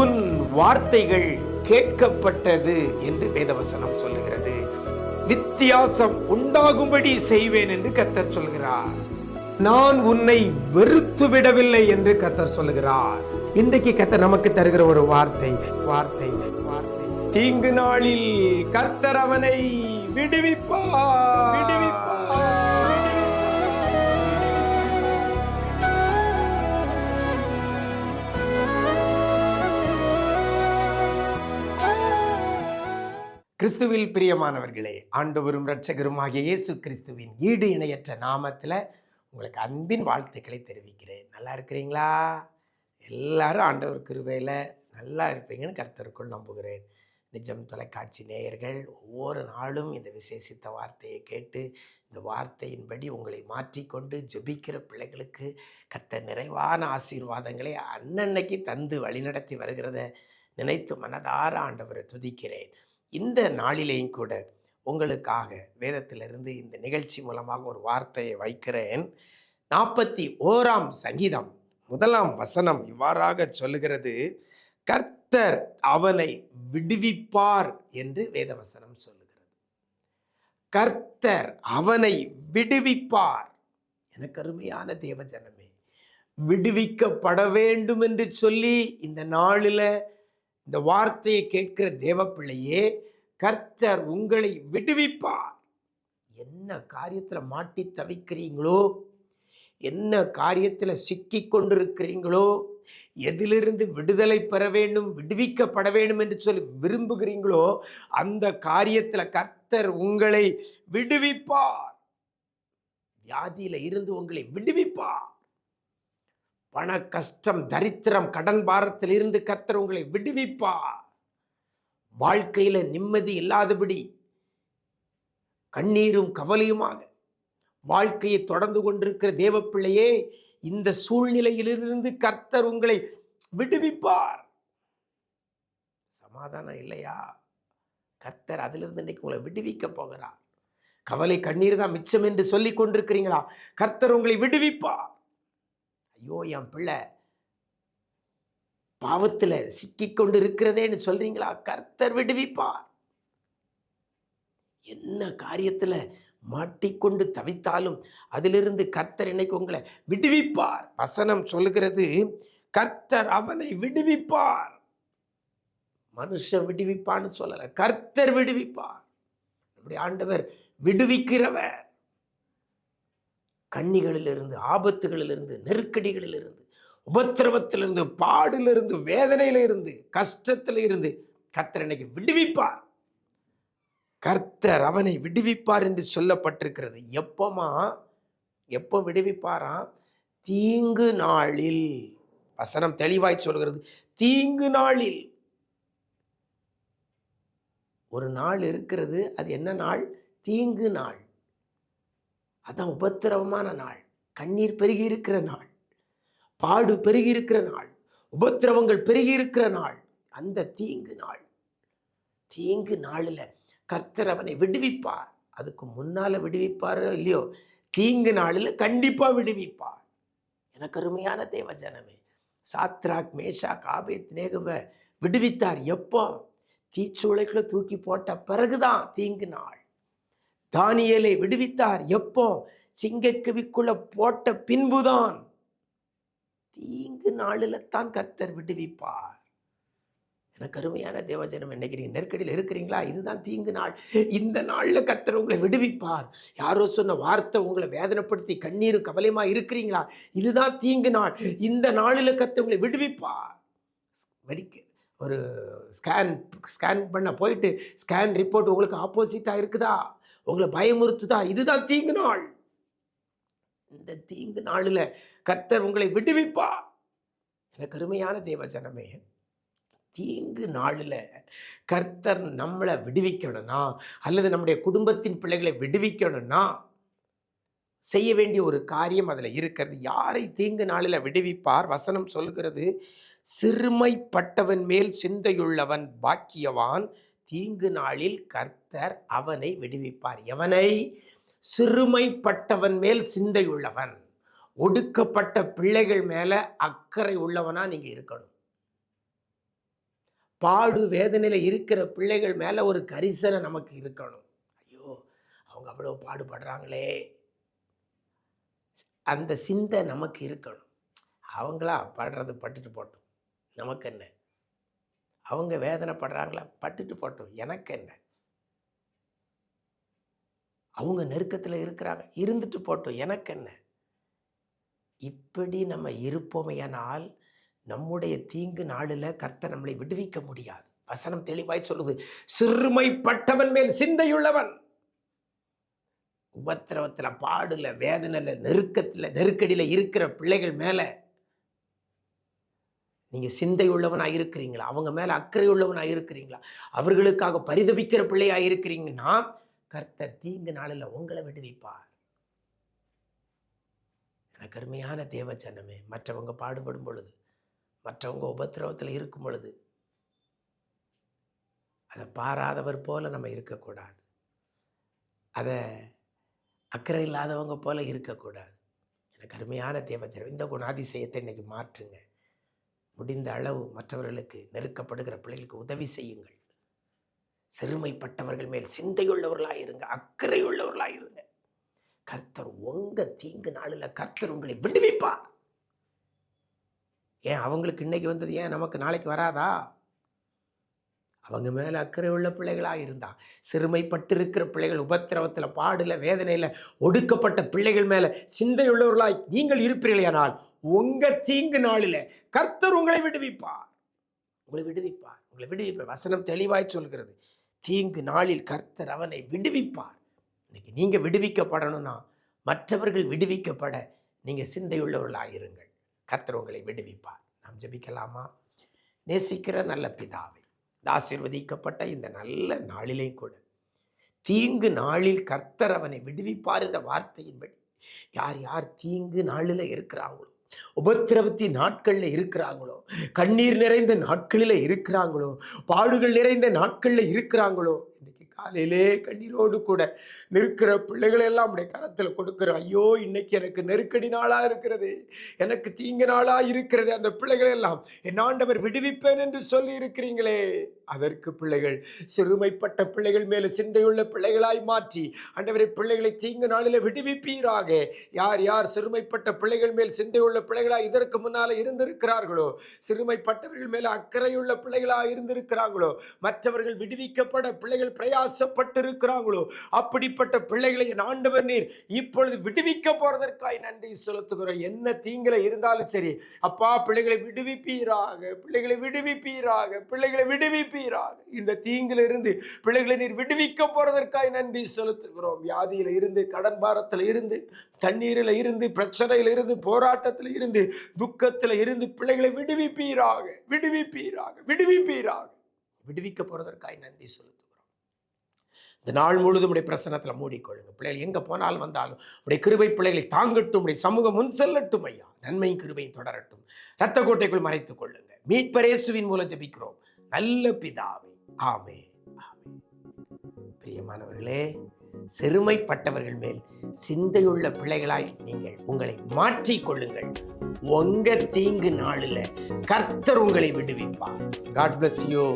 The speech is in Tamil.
உன் வார்த்தைகள் கேட்கப்பட்டது என்று வேதவசனம் சொல்லுகிறது. வித்தியாசம் உண்டாகும்படி செய்வேன் என்று கர்த்தர் சொல்கிறார். நான் உன்னை வெறுத்து விடவில்லை என்று கர்த்தர் சொல்லுகிறார். இன்றைக்கு கத்தர் நமக்கு தருகிற ஒரு வார்த்தை வார்த்தை வார்த்தை. தீங்கு நாளில் கர்த்தர் அவனை விடுவிப்பார். கிறிஸ்துவில் பிரியமானவர்களே ஆண்டவரும் இரட்சகரும் ஆகிய இயேசு கிறிஸ்துவின் ஈடு இணையற்ற நாமத்தில் உங்களுக்கு அன்பின் வாழ்த்துக்களை தெரிவிக்கிறேன். நல்லா இருக்கிறீங்களா? எல்லாரும் ஆண்டவர் கிருபையில் நல்லா இருப்பீங்கன்னு கர்த்தருக்குள் நம்புகிறேன். நிஜம் தொலைக்காட்சி நேயர்கள் ஒவ்வொரு நாளும் இந்த விசேஷித்த வார்த்தையை கேட்டு இந்த வார்த்தையின்படி உங்களை மாற்றிக்கொண்டு ஜெபிக்கிற பிள்ளைகளுக்கு கத்த நிறைவான ஆசீர்வாதங்களை அன்னன்னைக்கு தந்து வழிநடத்தி வருகிறத நினைத்து மனதார ஆண்டவரை துதிக்கிறேன். இந்த நாளிலேயும் கூட உங்களுக்காக வேதத்திலிருந்து இந்த நிகழ்ச்சி மூலமாக ஒரு வார்த்தையை வைக்கிறேன். நாற்பத்தி ஓராம் சங்கீதம் முதலாம் வசனம் இவ்வாறாக சொல்லுகிறது. கர்த்தர் அவனை விடுவிப்பார் என்று வேதவசனம் சொல்லுகிறது. கர்த்தர் அவனை விடுவிப்பார் எனக்கு அருமையான தேவஜனமே விடுவிக்கப்பட வேண்டும் என்று சொல்லி இந்த நாளில் இந்த வார்த்தையை கேட்கிற தேவப்பிள்ளையே கர்த்தர் உங்களை விடுவிப்பார். என்ன காரியத்தில் மாட்டி தவிக்கிறீங்களோ என்ன காரியத்தில் சிக்கி கொண்டிருக்கிறீங்களோ எதிலிருந்து விடுதலை பெற வேண்டும் விடுவிக்கப்பட வேண்டும் என்று சொல்லி விரும்புகிறீங்களோ அந்த காரியத்தில் கர்த்தர் உங்களை விடுவிப்பார். வியாதியில் இருந்து உங்களை விடுவிப்பார். பண கஷ்டம் தரித்திரம் கடன் பாரத்தில் இருந்து கர்த்தர் உங்களை விடுவிப்பார். வாழ்க்கையில் நிம்மதி இல்லாதபடி கண்ணீரும் கவலையுமாக வாழ்க்கையை தொடர்ந்து கொண்டிருக்கிற தேவப்பிள்ளையே இந்த சூழ்நிலையிலிருந்து கர்த்தர் உங்களை விடுவிப்பார். சமாதானம் இல்லையா? கர்த்தர் அதிலிருந்து இன்னைக்கு உங்களை விடுவிக்க போகிறார். கவலை கண்ணீர் தான் மிச்சம் என்று சொல்லி கொண்டிருக்கிறீங்களா? கர்த்தர் உங்களை விடுவிப்பார். ஐயோ என் பிள்ளை. பாவத்தில் சிக்கி கொண்டு இருக்கிறதேன்னு சொல்றீங்களா? கர்த்தர் விடுவிப்பார். என்ன காரியத்தில் மாட்டிக்கொண்டு தவித்தாலும் அதிலிருந்து கர்த்தர் இன்னைக்கு உங்களை விடுவிப்பார்? வசனம் சொல்லுகிறது கர்த்தர் அவனை விடுவிப்பார். மனுஷன் விடுவிப்பான்னு சொல்லலை கர்த்தர் விடுவிப்பார். அப்படி ஆண்டவர் விடுவிக்கிறவர். கண்ணிகளிலிருந்து ஆபத்துகளிலிருந்து நெருக்கடிகளிலிருந்து உபத்திரவத்திலிருந்து பாடிலிருந்து வேதனையிலிருந்து கஷ்டத்தில் இருந்து கர்த்தர் இன்னைக்கு விடுவிப்பார்? கர்த்தர் அவனை விடுவிப்பார் என்று சொல்லப்பட்டிருக்கிறது. எப்போமா? எப்போ விடுவிப்பாராம் தீங்கு நாளில். வசனம் தெளிவாய் சொல்கிறது. தீங்கு நாளில். ஒரு நாள் இருக்கிறது. அது என்ன நாள்? தீங்கு நாள். அதான் உபத்திரவமான நாள். கண்ணீர் பெருகி இருக்கிற நாள். பாடு பெருகி இருக்கிற நாள். உபத்திரவங்கள் பெருகி இருக்கிற நாள். அந்த தீங்கு நாள். தீங்கு நாளில் கர்த்தர் அவனை விடுவிப்பார். அதுக்கு முன்னால் விடுவிப்பாரோ இல்லையோ தீங்கு நாளில் கண்டிப்பாக விடுவிப்பார். எனக்கு அருமையான தேவ ஜனமே சாத்ராக் மேஷா காபேத் நேகுவை விடுவித்தார் எப்போ? தீச்சூளைக்குள்ளே தூக்கி போட்ட பிறகுதான் தீங்கு நாள். தானியலை விடுவித்தார். எப்போ? சிங்கக்குவிக்குள்ள போட்ட பின்புதான். தீங்கு நாளில் தான் கர்த்தர் விடுவிப்பார். எனக்கு அருமையான தேவஜனம் நினைக்கிறீங்க நெருக்கடியில் இருக்கிறீங்களா? இதுதான் தீங்கு நாள். இந்த நாளில் கர்த்தர் உங்களை விடுவிப்பார். யாரோ சொன்ன வார்த்தை உங்களை வேதனைப்படுத்தி கண்ணீரும் கவலையுமா இருக்கிறீங்களா? இதுதான் தீங்கு நாள். இந்த நாளில் கர்த்தர் உங்களை விடுவிப்பார். வெடிக்க ஒரு ஸ்கேன் ஸ்கேன் பண்ண போயிட்டு ஸ்கேன் ரிப்போர்ட் உங்களுக்கு ஆப்போசிட்டாக இருக்குதா? உங்களை பயமுறுத்துதா? இதுதான் தீங்கு நாள். இந்த தீங்கு நாளில் கர்த்தர் உங்களை விடுவிப்பா எனக்கு கருமையான தேவ ஜனமே தீங்கு நாளில் கர்த்தர் நம்மளை விடுவிக்கணும்னா அல்லது நம்முடைய குடும்பத்தின் பிள்ளைகளை விடுவிக்கணும்னா செய்ய வேண்டிய ஒரு காரியம் அதில் இருக்கிறது. யாரை தீங்கு நாளில் விடுவிப்பார்? வசனம் சொல்கிறது சிறுமைப்பட்டவன் மேல் சிந்தையுள்ளவன் பாக்கியவான். தீங்கு நாளில் கர்த்தர் அவனை விடுவிப்பார். எவனை? சிறுமைப்பட்டவன் மேல் சிந்தையுள்ளவன். ஒடுக்கப்பட்ட பிள்ளைகள் மேலே அக்கறை உள்ளவனாக நீங்கள் இருக்கணும். பாடு வேதனையில் இருக்கிற பிள்ளைகள் மேலே ஒரு கரிசனை நமக்கு இருக்கணும். ஐயோ அவங்க அவ்வளோ பாடுபடுறாங்களே. அந்த சிந்தை நமக்கு இருக்கணும். அவங்களா படுறது பட்டுட்டு போட்டோம். நமக்கு என்ன? அவங்க வேதனைப்படுறாங்களா? பட்டுட்டு போட்டோம். எனக்கு என்ன? அவங்க நெருக்கத்தில் இருக்கிறாங்க. இருந்துட்டு போட்டோம். எனக்கு என்ன? இப்படி நம்ம இருப்போமையானால் நம்முடைய தீங்கு நாளில் கர்த்தர் நம்மளை விடுவிக்க முடியாது. வசனம் தெளிவாய் சொல்லுது. சிறுமைப்பட்டவன் மேல் சிந்தையுள்ளவன். உபத்திரவத்தில் பாடுல வேதனையில் நெருக்கத்தில் நெருக்கடியில் இருக்கிற பிள்ளைகள் மேலே நீங்கள் சிந்தை உள்ளவனாக இருக்கிறீங்களா அவங்க மேலே அக்கறை உள்ளவனாக இருக்கிறீங்களா அவர்களுக்காக பரிதபிக்கிற பிள்ளையாக இருக்கிறீங்கன்னா கர்த்தர் தீங்கு நாளில் உங்களை விடுவிப்பார் எனக்கு அருமையான தேவ ஜனமே மற்றவங்க பாடுபடும் பொழுது மற்றவங்க உபத்திரவத்தில் இருக்கும் பொழுது அதை பாராதவர் போல நம்ம இருக்கக்கூடாது. அதை அக்கறை இல்லாதவங்க போல இருக்கக்கூடாது. எனக்கு அருமையான தேவச்சனம் இந்த குணாதிசயத்தை இன்னைக்கு மாற்றுங்க. முடிந்த அளவு மற்றவர்களுக்கு நெருக்கப்படுகிற பிள்ளைகளுக்கு உதவி செய்யுங்கள். சிறுமைப்பட்டவர்கள் மேல் சிந்தையுள்ளவர்களாக இருங்க அக்கறை உள்ளவர்களாக இருங்க. கர்த்தர் உங்க தீங்கு நாளில் கர்த்தர் உங்களை விடுவிப்பார். ஏன் அவங்களுக்கு இன்னைக்கு வந்தது ஏன் நமக்கு நாளைக்கு வராதா? அவங்க மேலே அக்கறை உள்ள பிள்ளைகளாக இருந்தா சிறுமைப்பட்டு இருக்கிற பிள்ளைகள் உபத்திரவத்தில் பாடில் வேதனையில் ஒடுக்கப்பட்ட பிள்ளைகள் மேலே சிந்தையுள்ளவர்களாய் நீங்கள் இருப்பீர்களானால் உங்க தீங்கு நாளில் கர்த்தர் உங்களை விடுவிப்பார். உங்களை விடுவிப்பார். உங்களை விடுவிப்பார். வசனம் தெளிவாய் சொல்கிறது. தீங்கு நாளில் கர்த்தர் அவனை விடுவிப்பார். இன்னைக்கு நீங்கள் விடுவிக்கப்படணும்னா மற்றவர்கள் விடுவிக்கப்பட நீங்கள் சிந்தையுள்ளவர்களாக இருங்கள். கர்த்தர் உங்களை விடுவிப்பார். நாம் ஜபிக்கலாமா? நேசிக்கிற நல்ல பிதாவை இந்த ஆசீர்வதிக்கப்பட்ட இந்த நல்ல நாளிலேயும் கூட தீங்கு நாளில் கர்த்தர் அவனை விடுவிப்பார் என்ற வார்த்தையின்படி யார் யார் தீங்கு நாளில் இருக்கிறாங்களோ உபத்திரவத்தின் நாட்களில் இருக்கிறாங்களோ? கண்ணீர் நிறைந்த நாட்களில் இருக்கிறாங்களோ? பாடுகள் நிறைந்த நாட்களில் இருக்கிறாங்களோ? காலையிலே கண்ணீரோடு கூட நிற்கிற பிள்ளைகளெல்லாம் உடைய கரத்தில் கொடுக்குறோம் ஐயோ இன்னைக்கு எனக்கு நெருக்கடி நாளாக இருக்கிறது. எனக்கு தீங்கு நாளாக இருக்கிறது. அந்த பிள்ளைகளெல்லாம் என் ஆண்டவர் விடுவிப்பேன் என்று சொல்லி இருக்கிறீங்களே. அதற்கு பிள்ளைகள் சிறுமைப்பட்ட பிள்ளைகள் மேலே சிந்தையுள்ள பிள்ளைகளாய் மாற்றி ஆண்டவரை பிள்ளைகளை தீங்கு நாளில் விடுவிப்பீராக. யார் யார் சிறுமைப்பட்ட பிள்ளைகள் மேல் சிந்தையுள்ள பிள்ளைகளாய் இதற்கு முன்னால் இருந்திருக்கிறார்களோ? சிறுமைப்பட்டவர்கள் மேலே அக்கறையுள்ள பிள்ளைகளாக இருந்திருக்கிறாங்களோ? மற்றவர்கள் விடுவிக்கப்பட பிள்ளைகள் பிரயா இருக்கிறாங்களோ அப்படிப்பட்ட பிள்ளைகளை என் ஆண்டவர் நீர் இப்பொழுது விடுவிக்க போறதற்காய் நன்றி செலுத்துகிறோம். என்ன தீங்கில இருந்தாலும் சரி அப்பா பிள்ளைகளை விடுவிப்பீராக பிள்ளைகளை விடுவிப்பீராக பிள்ளைகளை விடுவிப்பீராக. இந்த தீங்கில இருந்து பிள்ளைகளை நீர் விடுவிக்க போறதற்காய் நன்றி செலுத்துகிறோம். வியாதியில இருந்து கடன் பாரத்தில் இருந்து தண்ணீரில் இருந்து பிரச்சனையில இருந்து போராட்டத்தில் இருந்து துக்கத்தில் இருந்து பிள்ளைகளை விடுவிப்பீராக விடுவிப்பீராக விடுவிப்பீராக. விடுவிக்க போறதற்காய் நன்றி செலுத்துகிறோம். இந்த நாள் முழுதும் உடைய பிரசனத்தில் மூடிக்கொள்ளுங்க. பிள்ளைகள் எங்கே போனாலும் வந்தாலும் உடைய கிருபை பிள்ளைகளை தாங்கட்டும் உடைய சமூகம் முன் செல்லட்டும் ஐயா. நன்மையும் கிருபையும் தொடரட்டும். இரத்த கோட்டைக்குள் மறைத்துக் கொள்ளுங்க. மீட்பரேசுவின் மூலம் ஜபிக்கிறோம். நல்ல பிதாவே. ஆமே ஆமே பிரியமானவர்களே சிறுமைப்பட்டவர்கள் மேல் சிந்தையுள்ள பிள்ளைகளாய் நீங்கள் உங்களை மாற்றிக் கொள்ளுங்கள். உங்க தீங்கு நாளில் கர்த்தர் உங்களை விடுவிப்பார். God bless you